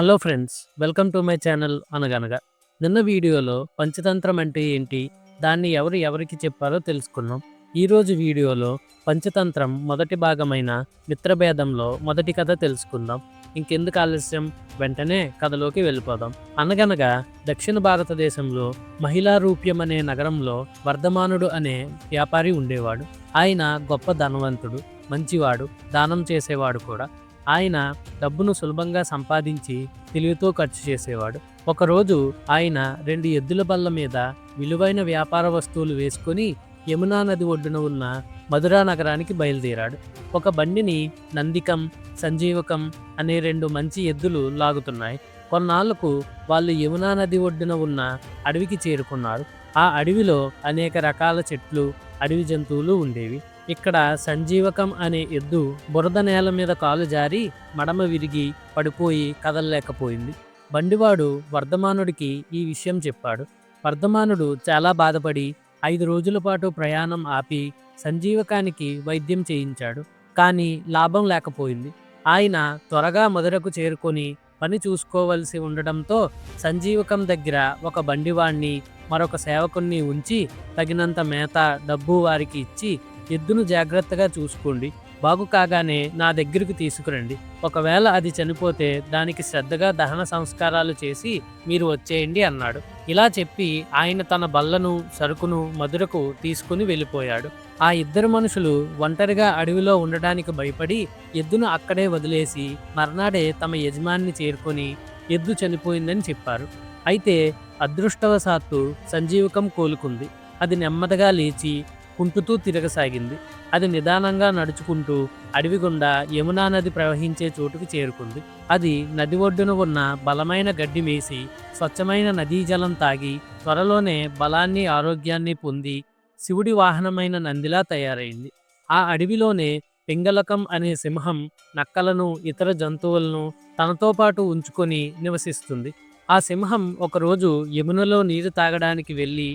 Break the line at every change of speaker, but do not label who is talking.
Hello friends welcome to my channel అనగనగా నిన్న వీడియోలో పంచతంత్రం అంటే ఏంటి? దాన్ని ఎవరు ఎవరికి చెప్పారో తెలుసుకున్నాం. ఈరోజు వీడియోలో పంచతంత్రం మొదటి భాగమైన మిత్రభేదంలో మొదటి కథ తెలుసుకుందాం. ఇంకెందుకు ఆలస్యం? వెంటనే కథలోకి వెళ్ళిపోదాం. అనగనగా దక్షిణ భారతదేశంలో మహిళారూప్యం అనే నగరంలో వర్ధమానుడు అనే వ్యాపారి ఉండేవాడు. ఆయన గొప్ప ధనవంతుడు మంచివాడు దానం చేసేవాడు కూడా. ఆయన డబ్బును సులభంగా సంపాదించి తెలివితో ఖర్చు చేసేవాడు. ఒకరోజు ఆయన రెండు ఎద్దుల బల్ల మీద విలువైన వ్యాపార వస్తువులు వేసుకొని యమునా నది ఒడ్డున ఉన్న మధురా నగరానికి బయలుదేరాడు. ఒక బండిని నందికం సంజీవకం అనే రెండు మంచి ఎద్దులు లాగుతున్నాయి. కొన్నాళ్ళకు వాళ్ళు యమునా నది ఒడ్డున ఉన్న అడవికి చేరుకున్నారు. ఆ అడవిలో అనేక రకాల చెట్లు అడవి జంతువులు ఉండేవి. ఇక్కడ సంజీవకం అనే ఎద్దు బురద నేల మీద కాలు జారి మడమ విరిగి పడిపోయి కదలలేకపోయింది. బండివాడు వర్ధమానుడికి ఈ విషయం చెప్పాడు. వర్ధమానుడు చాలా బాధపడి ఐదు రోజుల పాటు ప్రయాణం ఆపి సంజీవకానికి వైద్యం చేయించాడు. కానీ లాభం లేకపోయింది. ఆయన త్వరగా మధురకు చేరుకొని పని చూసుకోవలసి ఉండడంతో సంజీవకం దగ్గర ఒక బండివాణ్ణి మరొక సేవకుణ్ణి ఉంచి తగినంత మేత డబ్బు వారికి ఇచ్చి ఎద్దును జాగ్రత్తగా చూసుకోండి. బాగు కాగానే నా దగ్గరికి తీసుకురండి. ఒకవేళ అది చనిపోతే దానికి శ్రద్ధగా దహన సంస్కారాలు చేసి మీరు వచ్చేయండి అన్నాడు. ఇలా చెప్పి ఆయన తన బల్లను సరుకును మధురకు తీసుకుని వెళ్ళిపోయాడు. ఆ ఇద్దరు మనుషులు ఒంటరిగా అడవిలో ఉండడానికి భయపడి ఎద్దును అక్కడే వదిలేసి మర్నాడే తమ యజమాన్ని చేరుకొని ఎద్దు చనిపోయిందని చెప్పారు. అయితే అదృష్టవశాత్తు సంజీవకం కోలుకుంది. అది నెమ్మదిగా లేచి కుంటుతూ తిరగసాగింది. అది నిదానంగా నడుచుకుంటూ అడవి గుండా యమునా నది ప్రవహించే చోటుకు చేరుకుంది. అది నది ఒడ్డున ఉన్న బలమైన గడ్డి మేసి స్వచ్ఛమైన నదీ జలం తాగి త్వరలోనే బలాన్ని ఆరోగ్యాన్ని పొంది శివుడి వాహనమైన నందిలా తయారైంది. ఆ అడవిలోనే పింగళకం అనే సింహం నక్కలను ఇతర జంతువులను తనతో పాటు ఉంచుకొని నివసిస్తుంది. ఆ సింహం ఒకరోజు యమునలో నీరు తాగడానికి వెళ్ళి